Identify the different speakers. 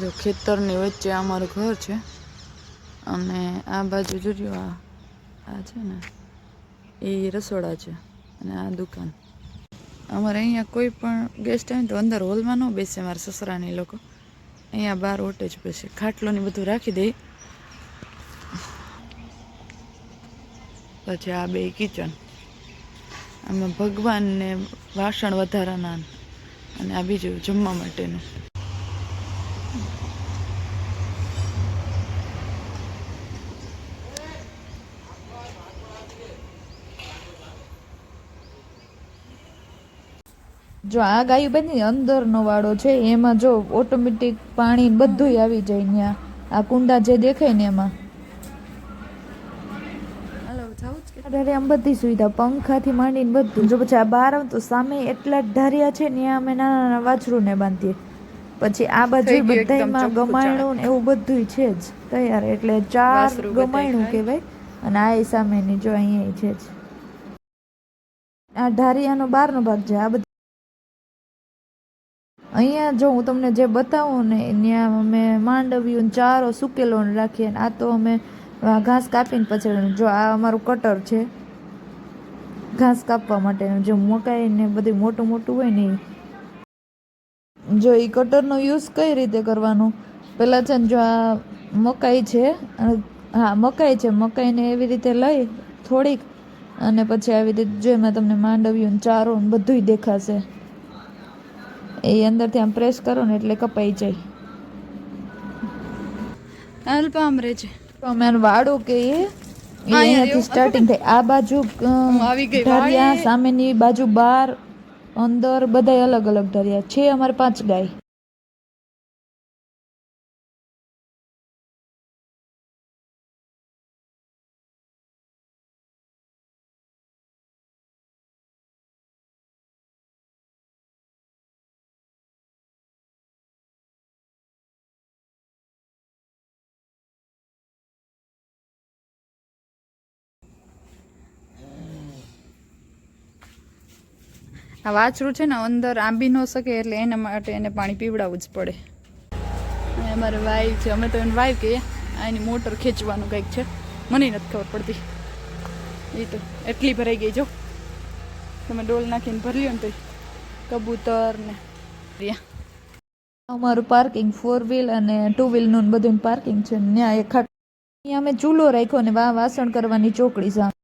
Speaker 1: જો ખેતરની વચ્ચે અમારું ઘર છે, અને આ બાજુ જોજો આ આ છે ને, એ રસોડા છે અને આ દુકાન. અમારે અહીંયા કોઈ પણ ગેસ્ટ આવે તો અંદર હોલમાં ન બેસે મારા સસરાને લોકો. અહીંયા બહાર ઓટે જ બેસે. ખાટલોને બધું રાખી દે. પછી આ બે કિચન આમાં ભગવાનને વાસણ વધારાના અને આ બીજું જમવા માટેનું.
Speaker 2: જો આ ગાયું બધી અંદરનો વાળો છે એમાં જો ઓટોમેટિક પાણી બધુંય આવી જાય ત્યાં આ કુંડા જે દેખાય ને એમાં. અરે આમ બધી સુવિધા પંખાથી માંડીને બધું. જો પછી આ બહાર તો સામે એટલા ઢારિયા છે ને અમે નાના નાના વાછરુંને બાંધીએ. પછી આ બાજુ
Speaker 1: બધામાં
Speaker 2: ગમાયણું ને એવું બધુંય છે જ. તૈયાર એટલે ચાર ગમાયણું. કહેવાય. અને આ સામેની જો અહીંયા છે જ. આ ઢારિયાનો બહારનો ભાગ છે આ બધા અહીંયા જો હું તમને જે બતાવું ને, ત્યાં અમે માંડવ્યું ચારો સૂકેલો રાખીએ ને, આ તો અમે ઘાસ કાપીને પછી જો આ અમારું કટર છે, ઘાસ કાપવા માટેનું જે મકાઈ ને બધું મોટું મોટું હોય ને. જો એ કટરનો યુઝ કઈ રીતે કરવાનો પહેલાં છે ને જો આ મકાઈ છે હા, મકાઈ છે, મકાઈને એવી રીતે લઈ થોડીક, અને પછી આવી રીતે જો એમાં તમને માંડવ્યું ચારો ને બધુંય દેખાશે એ અંદરથી આમ પ્રેસ કરો ને એટલે કપાઈ જાય.
Speaker 1: અલ્પામ રહે છે.
Speaker 2: તો અમે વાળો કે એ અહીંયાથી સ્ટાર્ટિંગ થાય આ બાજુ અ,
Speaker 1: આવી ગઈ
Speaker 2: ઢારિયા સામેની બાજુ બાર અંદર બધાય અલગ અલગ ધરિયા છે અમારે પાંચ ગાય.
Speaker 1: આ વાછરું છે ને અંદર આંબી ન શકે એટલે એના માટે એને પાણી પીવડાવવું જ પડે. અમારે વાઈવ છે, અમે તો એને વાઈવ કહીએ. આ એની મોટર ખેંચવાનું કંઈક છે. મને નથી ખબર પડતી. એ તો એટલી ભરાઈ ગઈ જો તમે ડોલ નાખીને ભરી લ્યો ને તો કબૂતર ને રહ્યા
Speaker 2: અમારું પાર્કિંગ ફોર વ્હીલ અને ટુ વ્હીલનું બધું પાર્કિંગ છે ત્યાં એક ખાટ અમે ચૂલો રાખ્યો ને વાસણ કરવાની ચોકડી સામે.